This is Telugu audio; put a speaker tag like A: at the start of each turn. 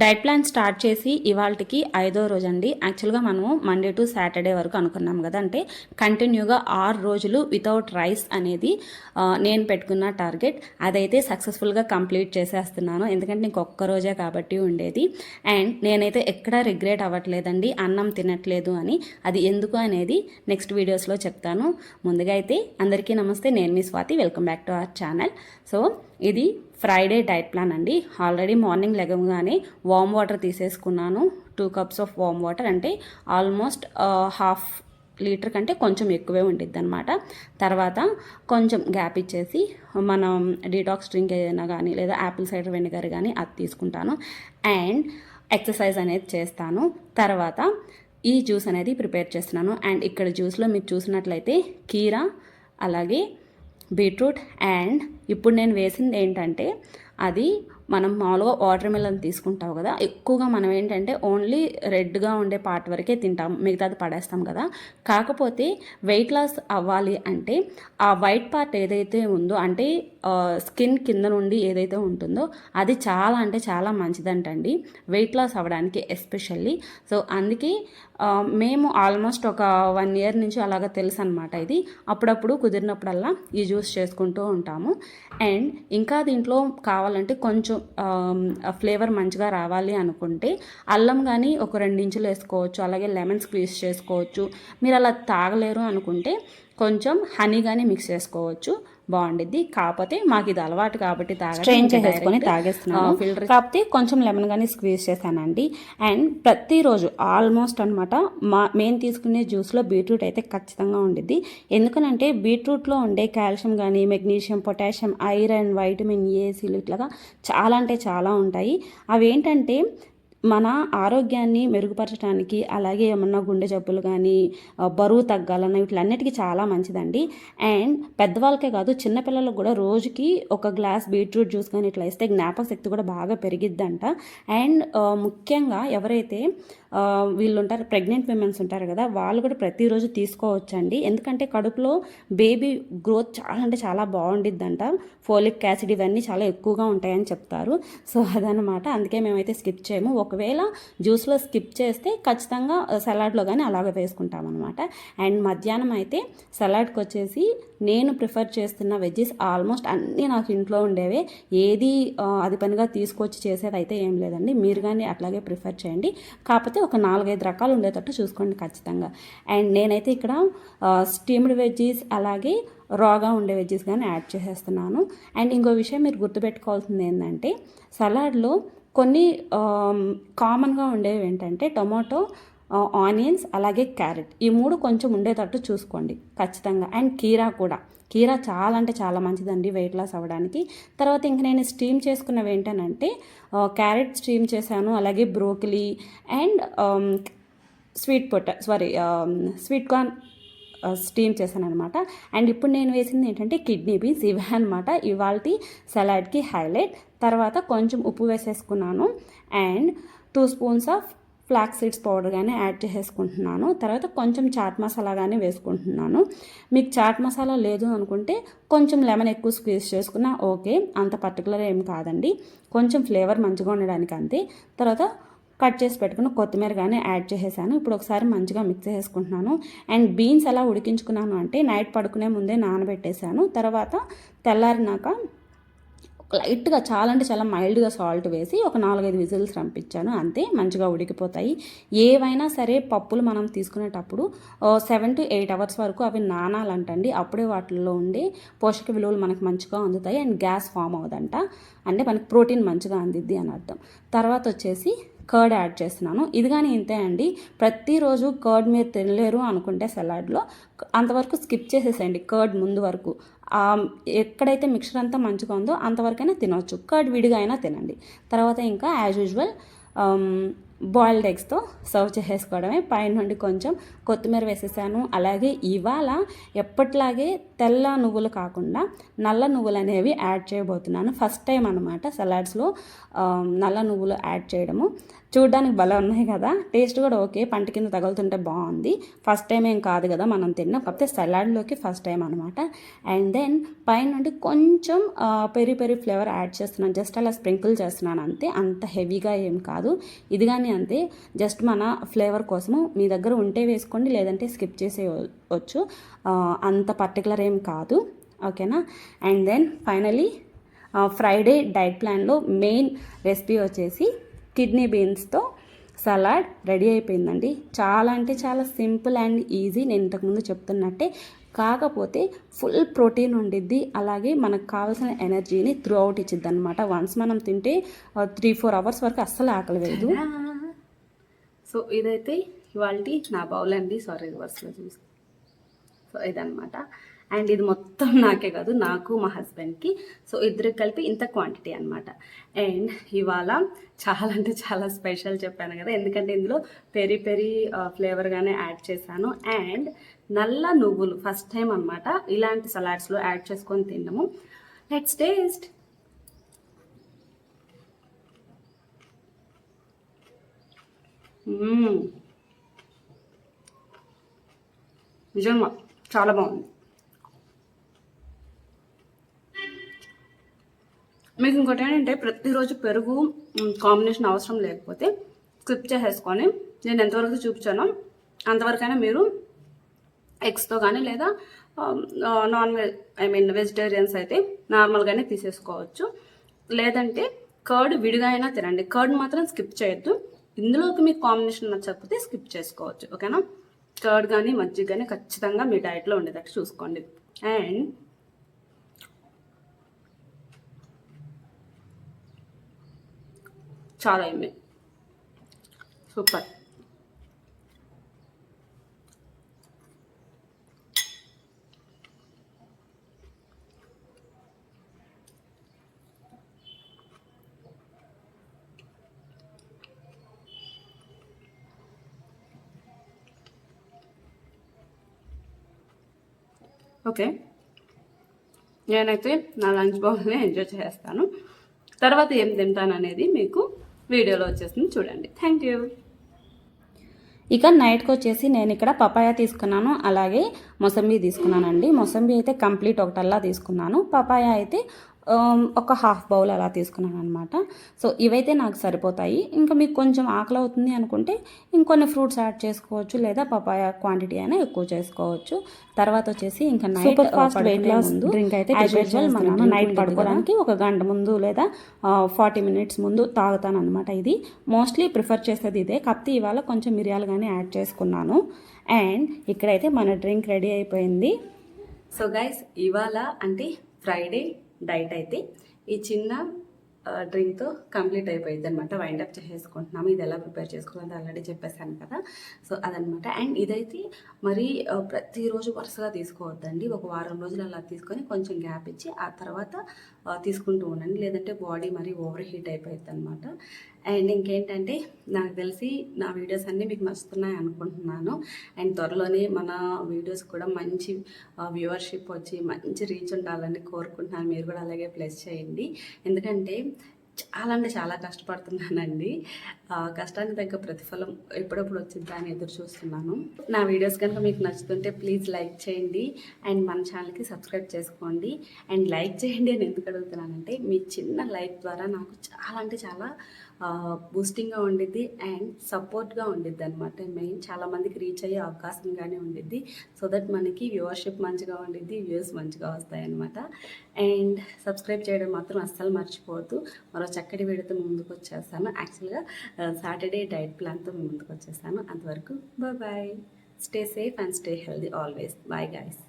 A: డైట్ ప్లాన్ స్టార్ట్ చేసి ఇవాళకి ఐదో రోజు అండి యాక్చువల్గా మనము మండే టు సాటర్డే వరకు అనుకున్నాం కదా. అంటే కంటిన్యూగా ఆరు రోజులు వితౌట్ రైస్ అనేది నేను పెట్టుకున్న టార్గెట్. అదైతే సక్సెస్ఫుల్గా కంప్లీట్ చేసేస్తున్నాను. ఎందుకంటే నీకు ఒక్క రోజే కాబట్టి ఉండేది. అండ్ నేనైతే ఎక్కడా రిగ్రెట్ అవ్వట్లేదండి. అన్నం తినట్లేదు అని. అది ఎందుకు అనేది నెక్స్ట్ వీడియోస్లో చెప్తాను. ముందుగా అయితే అందరికీ నమస్తే. నేను మీ Swathi. Welcome back to our channel. So ఇది ఫ్రైడే డైట్ ప్లాన్ అండి. ఆల్రెడీ మార్నింగ్ లెగంగానే వామ్ వాటర్ తీసేసుకున్నాను. Two cups of warm water అంటే ఆల్మోస్ట్ హాఫ్ uh, లీటర్ కంటే కొంచెం ఎక్కువే ఉండిద్ది అనమాట తర్వాత కొంచెం గ్యాప్ ఇచ్చేసి మనం డీటాక్స్ డ్రింక్ ఏదైనా కానీ లేదా యాపిల్ సైడర్ వెనిగర్ కానీ అది తీసుకుంటాను. అండ్ ఎక్సర్సైజ్ అనేది చేస్తాను. తర్వాత ఈ జ్యూస్ అనేది ప్రిపేర్ చేస్తున్నాను. అండ్ ఇక్కడ జ్యూస్లో మీరు చూసినట్లయితే కీరా అలాగే బీట్రూట్ అండ్ ఇప్పుడు నేను వేసింది ఏంటంటే అది మనం మామూలుగా వాటర్ మిలన్ తీసుకుంటావు కదా ఎక్కువగా మనం ఏంటంటే ఓన్లీ రెడ్గా ఉండే పార్ట్ వరకే తింటాం మిగతాది పడేస్తాం కదా. కాకపోతే వెయిట్ లాస్ అవ్వాలి అంటే ఆ వైట్ పార్ట్ ఏదైతే ఉందో అంటే స్కిన్ కింద నుండి ఏదైతే ఉంటుందో అది చాలా అంటే చాలా మంచిదంటండి వెయిట్ లాస్ అవ్వడానికి ఎస్పెషల్లీ సో అందుకే మేము ఆల్మోస్ట్ ఒక వన్ ఇయర్ నుంచి అలాగ తెలుసు అనమాట ఇది. అప్పుడప్పుడు కుదిరినప్పుడల్లా ఈ జ్యూస్ చేసుకుంటూ ఉంటాము. అండ్ ఇంకా దీంట్లో కావాలంటే కొంచెం ఫ్లేవర్ మంచిగా రావాలి అనుకుంటే అల్లం కానీ ఒక రెండు ఇంచులు వేసుకోవచ్చు అలాగే లెమన్ స్క్వీజ్ చేసుకోవచ్చు. మీరు అలా తాగలేరు అనుకుంటే కొంచెం హనీ కానీ మిక్స్ చేసుకోవచ్చు. బాగుండిద్ది. కాకపోతే మాకు ఇది అలవాటు కాబట్టి స్ట్రెయిన్ చేసేసుకొని తాగేస్తున్నాను. ఫిల్టర్ కాకపోతే కొంచెం లెమన్ కానీ స్క్వీజ్ చేశానండి. అండ్ ప్రతిరోజు ఆల్మోస్ట్ అనమాట మా మేము తీసుకునే జ్యూస్లో బీట్రూట్ అయితే ఖచ్చితంగా ఉండిద్ది. ఎందుకనంటే బీట్రూట్లో ఉండే కాల్షియం కానీ magnesium potassium iron vitamin A సిలు ఇట్లాగా చాలా అంటే చాలా ఉంటాయి. అవి ఏంటంటే మన ఆరోగ్యాన్ని మెరుగుపరచడానికి అలాగే ఏమన్నా గుండె జబ్బులు కానీ బరువు తగ్గాలన్న వీటిలన్నిటికీ చాలా మంచిదండి. అండ్ పెద్దవాళ్ళకే కాదు చిన్నపిల్లలకు కూడా రోజుకి ఒక గ్లాస్ బీట్రూట్ జ్యూస్ కానీ ఇట్లా ఇస్తే జ్ఞాపక శక్తి కూడా బాగా పెరిగిద్దంట. అండ్ ముఖ్యంగా ఎవరైతే వీళ్ళు ఉంటారు ప్రెగ్నెంట్ విమెన్స్ ఉంటారు కదా వాళ్ళు కూడా ప్రతిరోజు తీసుకోవచ్చండి. ఎందుకంటే కడుపులో బేబీ గ్రోత్ చాలా అంటే చాలా బాగుండిద్దంట. ఫోలిక్ యాసిడ్ ఇవన్నీ చాలా ఎక్కువగా ఉంటాయని చెప్తారు. సో అదనమాట అందుకే మేమైతే స్కిప్ చేయము. ఒక ఒకవేళ జ్యూస్లో స్కిప్ చేస్తే ఖచ్చితంగా సలాడ్లో కానీ అలాగే వేసుకుంటాం అనమాట అండ్ మధ్యాహ్నం అయితే సలాడ్కి వచ్చేసి నేను ప్రిఫర్ చేస్తున్న వెజ్జెస్ ఆల్మోస్ట్ అన్నీ నాకు ఇంట్లో ఉండేవే. ఏది అది పనిగా తీసుకొచ్చి చేసేది అయితే ఏం లేదండి. మీరు కానీ అట్లాగే ప్రిఫర్ చేయండి. కాకపోతే ఒక నాలుగైదు రకాలు ఉండేటట్టు చూసుకోండి ఖచ్చితంగా. అండ్ నేనైతే ఇక్కడ స్టీమ్డ్ వెజ్జీస్ అలాగే రాగా ఉండే వెజ్జెస్ కానీ యాడ్ చేసేస్తున్నాను. అండ్ ఇంకో విషయం మీరు గుర్తుపెట్టుకోవాల్సింది ఏంటంటే సలాడ్లో కొన్ని కామన్గా ఉండేవి ఏంటంటే టొమాటో ఆనియన్స్ అలాగే క్యారెట్. ఈ మూడు కొంచెం ఉండేటట్టు చూసుకోండి. ఖచ్చితంగా. అండ్ కీరా కూడా. కీరా చాలా అంటే చాలా మంచిదండి వెయిట్ లాస్ అవ్వడానికి. తర్వాత ఇంక నేను స్టీమ్ చేసుకున్నవి ఏంటనంటే క్యారెట్ స్టీమ్ చేశాను అలాగే బ్రోకలీ అండ్ స్వీట్ పొట సారీ స్వీట్ కార్న్ స్టీమ్ చేశాను అనమాట అండ్ ఇప్పుడు నేను వేసింది ఏంటంటే కిడ్నీ బీన్స్ ఇవే అనమాట ఇవాళ సలాడ్కి హైలైట్ తర్వాత కొంచెం ఉప్పు వేసేసుకున్నాను. And two spoons of flax seeds powder కానీ యాడ్ చేసేసుకుంటున్నాను. తర్వాత కొంచెం చాట్ మసాలా కానీ వేసుకుంటున్నాను. మీకు చాట్ మసాలా లేదు అనుకుంటే కొంచెం లెమన్ ఎక్కువ స్క్వీజ్ చేసుకున్నా ఓకే అంత పర్టికులర్ ఏం కాదండి. కొంచెం ఫ్లేవర్ మంచిగా ఉండడానికి అంతే తర్వాత కట్ చేసి పెట్టుకున్న కొత్తిమీర కానీ యాడ్ చేసేసాను. ఇప్పుడు ఒకసారి మంచిగా మిక్స్ చేసుకుంటున్నాను. అండ్ బీన్స్ ఎలా ఉడికించుకున్నాను అంటే నైట్ పడుకునే ముందే నానబెట్టేశాను తర్వాత తెల్లారినాక లైట్గా చాలా అంటే చాలా మైల్డ్గా సాల్ట్ వేసి ఒక నాలుగైదు విజిల్స్ రంపించాను. అంతే మంచిగా ఉడికిపోతాయి. ఏవైనా సరే పప్పులు మనం తీసుకునేటప్పుడు సెవెన్ టు ఎయిట్ అవర్స్ వరకు అవి నానాలంటండి. అప్పుడే వాటిల్లో ఉండే పోషక విలువలు మనకు మంచిగా అందుతాయి. అండ్ గ్యాస్ ఫామ్ అవుదంట అంటే మనకి ప్రోటీన్ మంచిగా అందిద్ది అని అర్థం. తర్వాత వచ్చేసి కర్డ్ యాడ్ చేస్తున్నాను. ఇది కానీ ఇంతే అండి. ప్రతిరోజు కర్డ్ మీరు తినలేరు అనుకుంటే సలాడ్లో. అంతవరకు స్కిప్ చేసేసేయండి. కర్డ్ ముందు వరకు. ఎక్కడైతే మిక్చర్ అంతా మంచిగా ఉందో అంతవరకైనా తినవచ్చు. కర్డ్ విడిగా అయినా తినండి. తర్వాత ఇంకా యాజ్ యూజువల్ బాయిల్డ్ ఎగ్స్తో సర్వ్ చేసేసుకోవడమే. పైన నుండి కొంచెం కొత్తిమీర వేసేసాను. అలాగే ఇవాళ ఎప్పట్లాగే తెల్ల నువ్వులు కాకుండా నల్ల నువ్వులు అనేవి యాడ్ చేయబోతున్నాను. ఫస్ట్ టైం అనమాట సలాడ్స్లో నల్ల నువ్వులు యాడ్ చేయడము. చూడడానికి భలే ఉన్నాయి కదా. టేస్ట్ కూడా ఓకే. పంట కింద తగులుతుంటే బాగుంది. ఫస్ట్ టైం ఏం కాదు కదా మనం తిన్నాం. కాకపోతే సలాడ్లోకి ఫస్ట్ టైం అనమాట అండ్ దెన్ పైన నుండి కొంచెం పెరి పెరి ఫ్లేవర్ యాడ్ చేస్తున్నాను. జస్ట్ అలా స్ప్రింకిల్ చేస్తున్నాను అంతే. అంత హెవీగా ఏం కాదు. ఇది కానీ అంతే. జస్ట్ మన ఫ్లేవర్ కోసము మీ దగ్గర ఉంటే వేసుకోండి లేదంటే స్కిప్ చేసేయచ్చు అంత పర్టికులర్ ఏం కాదు. ఓకేనా and then finally Friday diet ప్లాన్లో మెయిన్ రెసిపీ వచ్చేసి కిడ్నీ బీన్స్తో సలాడ్ రెడీ అయిపోయిందండి. చాలా అంటే చాలా సింపుల్ అండ్ ఈజీ నేను ఇంతకుముందు చెప్తున్నట్టే. కాకపోతే ఫుల్ ప్రోటీన్ ఉండిద్ది. అలాగే మనకు కావాల్సిన ఎనర్జీని త్రూ అవుట్ ఇచ్చిద్ది అనమాట వన్స్ మనం తింటే త్రీ ఫోర్ అవర్స్ వరకు అస్సలు ఆకలి వేయదు. సో ఇదైతే ఇవాళ నా బౌల్ అండి. సారీ రివర్స్లో చూసి. సో ఇదనమాట అండ్ ఇది మొత్తం నాకే కాదు నాకు మా హస్బెండ్కి. సో ఇద్దరికి కలిపి ఇంత క్వాంటిటీ అనమాట అండ్ ఇవాళ చాలా అంటే చాలా స్పెషల్ చెప్పాను కదా ఎందుకంటే ఇందులో పెరి పెరి ఫ్లేవర్గానే యాడ్ చేశాను. అండ్ నల్ల నువ్వులు ఫస్ట్ టైం అనమాట ఇలాంటి సలాడ్స్లో యాడ్ చేసుకొని తిన్నాము లెట్స్ టేస్ట్ నిజంగా చాలా బాగుంది. ఇంకోటి ఏంటంటే ప్రతిరోజు పెరుగు కాంబినేషన్ అవసరం లేకపోతే స్కిప్ చేసేసుకొని నేను ఎంతవరకు చూపించానో అంతవరకైనా మీరు ఎగ్స్తో కానీ లేదా non veg I mean vegetarians అయితే నార్మల్గానే తీసేసుకోవచ్చు. లేదంటే కర్డ్ విడిగా అయినా తినండి. కర్డ్ మాత్రం స్కిప్ చేయొద్దు. ఇందులోకి మీకు కాంబినేషన్ నచ్చకపోతే స్కిప్ చేసుకోవచ్చు. ఓకేనా? కర్డ్ కానీ మజ్జిగ కానీ ఖచ్చితంగా మీ డైట్లో ఉండేటట్టు చూసుకోండి. అండ్ చాలా అయింది. సూపర్. ఓకే. నేనైతే నా లంచ్ బాక్స్ని ఎంజాయ్ చేస్తాను. తర్వాత ఏం తింటాను అనేది మీకు వీడియోలో వచ్చేసింది చూడండి. థ్యాంక్ యూ ఇక నైట్కి వచ్చేసి నేను ఇక్కడ పపాయ తీసుకున్నాను. అలాగే మొసంబి తీసుకున్నానండి. మొసంబి అయితే కంప్లీట్ ఒకటల్లా తీసుకున్నాను. పపాయ అయితే ఒక హాఫ్ బౌల్ అలా తీసుకున్నాను అనమాట సో ఇవైతే నాకు సరిపోతాయి. ఇంకా మీకు కొంచెం ఆకలి అవుతుంది అనుకుంటే ఇంకొన్ని ఫ్రూట్స్ యాడ్ చేసుకోవచ్చు లేదా పపాయ క్వాంటిటీ అయినా ఎక్కువ చేసుకోవచ్చు. తర్వాత వచ్చేసి ఇంకా night
B: fast weight loss
A: drink అయితే మనం నైట్ పడుకోవడానికి ఒక గంట ముందు లేదా ఫార్టీ మినిట్స్ ముందు తాగుతాను అనమాట ఇది. మోస్ట్లీ ప్రిఫర్ చేసేది ఇదే. కాకపోతే ఇవాళ కొంచెం మిరియాలు కానీ యాడ్ చేసుకున్నాను. అండ్ ఇక్కడైతే మన డ్రింక్ రెడీ అయిపోయింది. సో గైస్ ఇవాళ అంటే ఫ్రైడే డైట్ అయితే ఈ చిన్న డ్రింక్తో కంప్లీట్ అయిపోయింది అనమాట వైండ్ అప్ చేసేసుకుంటున్నాము. ఇది ఎలా ప్రిపేర్ చేసుకోవాలని ఆల్రెడీ చెప్పేశాను కదా. సో అదనమాట అండ్ ఇదైతే మరి ప్రతిరోజు వరుసగా తీసుకోవద్దండి. ఒక వారం రోజులు అలా తీసుకొని కొంచెం గ్యాప్ ఇచ్చి ఆ తర్వాత తీసుకుంటూ ఉండండి. లేదంటే బాడీ మరి ఓవర్ హీట్ అయిపోయింది అనమాట అండ్ ఇంకేంటంటే నాకు తెలిసి నా వీడియోస్ అన్నీ మీకు నచ్చుతున్నాయి అనుకుంటున్నాను. అండ్ త్వరలోనే మన వీడియోస్ కూడా మంచి వ్యూవర్షిప్ వచ్చి మంచి రీచ్ ఉండాలని కోరుకుంటున్నాను. మీరు కూడా అలాగే ప్లస్ చేయండి. ఎందుకంటే చాలా అంటే చాలా కష్టపడుతున్నానండి. కష్టానికి తగ్గ ప్రతిఫలం ఎప్పుడప్పుడు వచ్చిందా అని ఎదురు చూస్తున్నాను. నా వీడియోస్ కనుక మీకు నచ్చుతుంటే ప్లీజ్ లైక్ చేయండి. అండ్ మన ఛానల్కి సబ్స్క్రైబ్ చేసుకోండి. అండ్ లైక్ చేయండి అని ఎందుకు అడుగుతున్నానంటే మీ చిన్న లైక్ ద్వారా నాకు చాలా అంటే చాలా బూస్టింగ్గా ఉండిద్ది అండ్ సపోర్ట్గా ఉండిద్ది అనమాట మెయిన్ చాలామందికి రీచ్ అయ్యే అవకాశంగానే ఉండిద్ది. సో దట్ మనకి వ్యూవర్షిప్ మంచిగా ఉండిద్ది వ్యూస్ మంచిగా వస్తాయి అనమాట అండ్ సబ్స్క్రైబ్ చేయడం మాత్రం అస్సలు మర్చిపోవద్దు. మరో చక్కటి వీడియోతో ముందుకు వచ్చేస్తాను యాక్చువల్గా సాటర్డే డైట్ ప్లాన్తో ముందుకు వచ్చేస్తాను అంతవరకు bye stay safe and stay healthy always bye guys